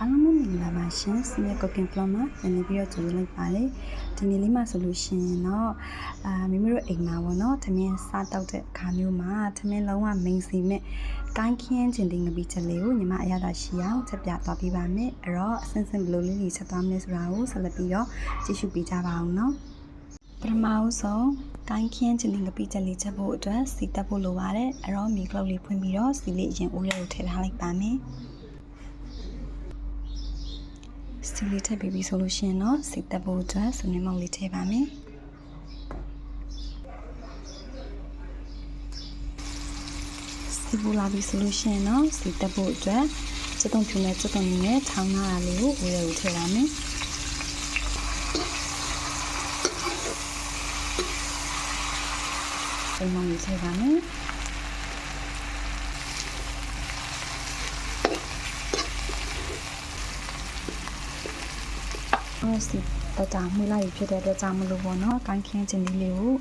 အားလုံးပဲမင်္ဂလာပါရှင်စနေကော့ကင်ဖလော့မှာပြန်လည်ပြီးတော့ကြိုလိုက်ပါလေဒီနေ့လေးမှာဆိုလို့ရှိရင်တော့အာမိမိတို့အိမ်မှာပေါ့နော်သမင်းစားတောက်တဲ့အခါမျိုးမှာသမင်းလုံးဝမိန်စီမဲ့ကိုင်းခင်းခြင်းတင်ငပီချက်လေးကိုညီမအရသာရှိအောင်ချက်ပြသွားပေးပါမယ်အဲ့တော့အစင်စင်ဘယ်လိုလေးလေးချက်သွားမလဲဆိုတာကိုဆက်လက်ပြီးတော့ကြည့်ရှုပေးကြပါအောင်နော်ပထမဦးဆုံးကိုင်းခင်းခြင်းတင်ငပီချက်လေးချက်ဖို့အတွက်စီတက်ဖို့လိုပါတယ်အဲ့တော့မီကလုတ်လေးဖွင့်ပြီးတော့စီလေးအရင်ဦးလေးကိုထည့်ထားလိုက်ပါမယ် စတီလေးထည့်ပြီးပြီဆိုလို့ရှိရင်တော့စိတ်သက်ဖို့အတွက်စနေမောင်လေးထည့်ပါမယ်စီပူလာပြီဆိုလို့ရှိရင်တော့စိတ်သက်ဖို့အတွက်စက်တုံဖြူနဲ့စက်တုံရင်းနဲ့ထောင်းထားတာလေးကိုဝေးရထည့်ပါမယ်အိမ်မောင်လေးထည့်ပါမယ် အော်စီတတာမှွေးလိုက်ဖြစ်တဲ့အတွက်ကြောင့်မလို့ပေါ့နော်ကိုင်းခင်းခြင်းလေးလေးကို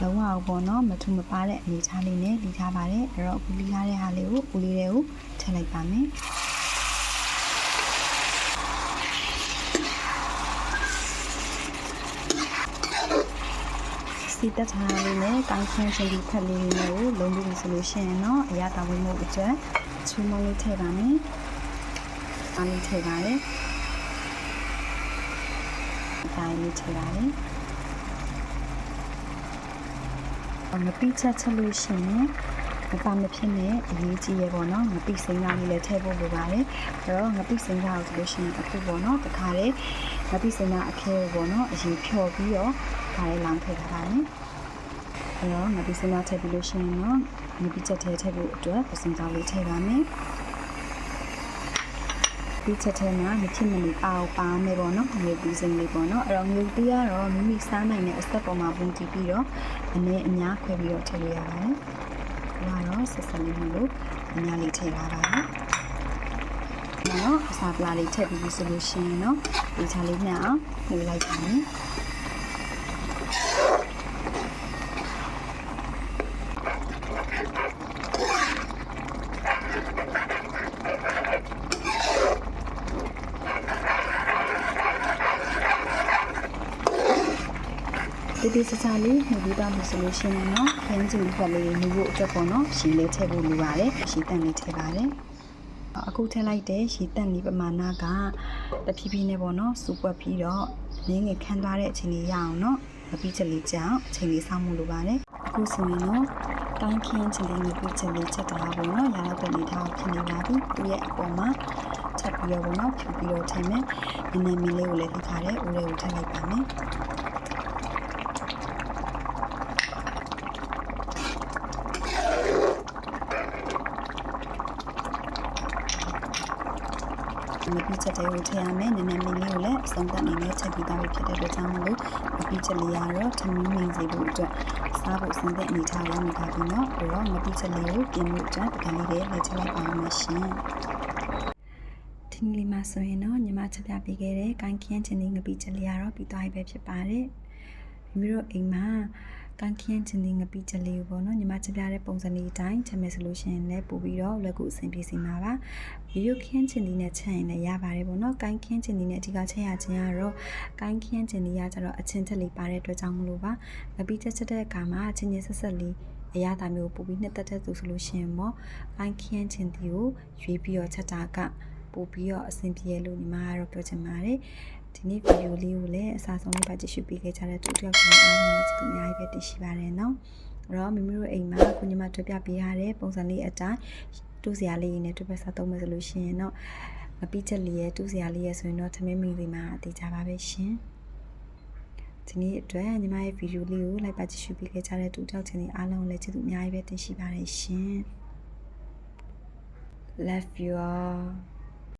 လုံးဝအောင်ပေါ့နော်မထူမပါတဲ့အနေထားလေးနဲ့လီထားပါတယ်အဲ့တော့အခုလီထားတဲ့ဟာလေးကိုဦးလေးတွေကိုထည့်လိုက်ပါမယ်စီတက်ထားလေးနဲ့ကိုင်းခင်းခြင်းလေးဖက်လေးလေးကိုလုံးပြီးဆိုလို့ရှိရင်တော့အရာတော်ဝင်မှုအတွက်ချူမုံလေးထည့်ပါမယ်အားလေးထည့်ပါတယ်အ တိုင်းလေးထည့်ရတယ်။ငပိချက်ချက်လို့ရှိရင်မပါမဖြစ်နဲ့အရေးကြီးရပေါ့နော်ငပိစိမ်းသားလေးလည်းထည့်ဖို့လိုပါတယ်။အဲ့တော့ငပိစိမ်းသားကိုဆိုလို့ရှိရင်အခုပေါ့နော်တခါလေငပိစိမ်းသားအခဲပေါ့နော်အရင်ဖြော်ပြီးတော့ဒါလေးလောင်းထည့်ထားပါတယ်။အဲ့တော့ငပိစိမ်းသားထည့်ပြီးလို့ရှိရင်တော့ငပိချက်ထဲထည့်ဖို့အတွက်ပစံကြောင်လေးထည့်ပါမယ်။ ဒီချက်ထဲမှာမဖြစ်မနေပါအောင်ပါမယ်ပေါ့နော်ငွေပူးစိမ်းလေးပေါ့နော်အဲ့တော့ငွေတီးကတော့မိမိစားနိုင်တဲ့အဆက်ပေါ်မှာပုံတည်ပြီးတော့အနေအများခွဲပြီးတော့ထည့်လို့ရပါတယ်။ဒါကတော့ဆက်ဆက်လေးမျိုးလို့အများလေးထည့်ထားပါတယ်။နော်အစာပလာလေးထည့်ပြီးပြီဆိုလို့ရှိရင်တော့ဒီချာလေးနဲ့အောင်နှိပ်လိုက်ပါမယ်။ ဒီဒီစစလေးနှုတ်ပြီးတော့လို့ဆိုလို့ရှိရင်တော့ခင်းချင်ဘက်လေးနှုတ်ဖို့အတွက်ပေါ့နော်ရှည်လေးထည့်ဖို့လိုပါတယ်ရှည်တန်လေးထည့်ပါတယ်အခုထည့်လိုက်တဲ့ရှည်တန်လေးပမာဏကတဖြည်းဖြည်းနဲ့ပေါ့နော်စူပွက်ပြီးတော့ငင်းငယ်ခန်းသွားတဲ့အချိန်လေးရအောင်နော်မပြီးချက်လေးကြောင်အချိန်လေးစောင့်မှုလိုပါတယ်အခုဆိုရင်တော့တိုင်းခင်းချင်လေးမပြီးချက်လေးချက်တာပေါ့နော်ရတော့တဲ့နေထားဖြစ်နေပါပြီသူ့ရဲ့အပေါ်မှာချက်ပြီးတော့ပေါ့နော်ဖြူပြီးတော့ထည့်မယ်နည်းနည်းမီလေးကိုလည်းထိထားတဲ့ဦးလေးကိုထည့်လိုက်ပါမယ် မပြီးချက်တွေကိုထည့်ရမယ်နည်းနည်းလေးလေးကိုလည်းအဆုံးသတ်နေနဲ့ချက်ပြီးသားလို့ဖြစ်တဲ့အတွက်ကြောင့်မလို့မပြီးချက်လေးကတော့ထမင်းမင်းစီဖို့အတွက်စားဖို့စဉ်းသက်အနေထားရမှာပါပြီးတော့ဘယ်တော့မပြီးချက်လေးကိုပြင်ဖို့အတွက်ပကံလေးတွေလက်ချက်လိုက်ပါအောင်ရှင်ဒီနေ့လေးမှာဆိုရင်တော့ညီမချက်ပြပေးခဲ့တဲ့ကိုင်းခင်းချင်းလေးငပိချက်လေးကတော့ပြီးသွားပြီပဲဖြစ်ပါတယ်မိမိတို့အိမ်မှာ ကန်ခင်းချင်းလေးငပိချက်လေးကိုပေါ့နော်ညီမချက်ပြတဲ့ပုံစံလေးအတိုင်းချက်မယ်ဆိုလို့ရှိရင်လည်းပို့ပြီးတော့လက်ကူအဆင်ပြေစီမှာပါဗီဒီယိုခင်းချင်းလေးနဲ့ချက်ရင်လည်းရပါတယ်ပေါ့နော်ကန်ခင်းချင်းလေးနဲ့အဓိကချက်ရခြင်းကတော့ကန်ခင်းချင်းလေးကကျတော့အချင်းချက်လေးပါတဲ့အတွက်ကြောင့်မလို့ပါငပိချက်ချက်တဲ့အခါမှာအချင်းချင်းဆက်ဆက်လေးအရာတာမျိုးပို့ပြီးနှစ်သက်တဲ့သူဆိုလို့ရှိရင်ပေါ့ကန်ခင်းချင်းတီကိုရွေးပြီးတော့ချက်တာကပို့ပြီးတော့အဆင်ပြေလို့ညီမကတော့ပြောချင်ပါတယ် ဒီနေ့ဗီဒီယိုလေးကိုလည်းအစားဆုံးလေးပါကြည့်ရှုပေးခဲ့ကြတဲ့တူတယောက်ကိုအားလုံးကိုကျေးဇူးအများကြီးပဲတင်ရှိပါတယ်နော်။အဲ့တော့မိမိတို့အိမ်မှာကိုညီမတွေ့ပြပေးရတဲ့ပုံစံလေးအတိုင်းတူစရာလေးနဲ့တွေ့ပဲစားသုံးမယ်ဆိုလို့ရှိရင်တော့မပိချက်လေးရဲ့တူစရာလေးရဲ့ဆိုရင်တော့သမင်းမီလေးမှာအသေးကြပါပဲရှင်။ဒီနေ့အတွက်ညီမရဲ့ဗီဒီယိုလေးကိုလိုက်ပါကြည့်ရှုပေးခဲ့ကြတဲ့တူတယောက်ချင်းအားလုံးကိုလည်းကျေးဇူးအများကြီးပဲတင်ရှိပါတယ်ရှင်။ Love you all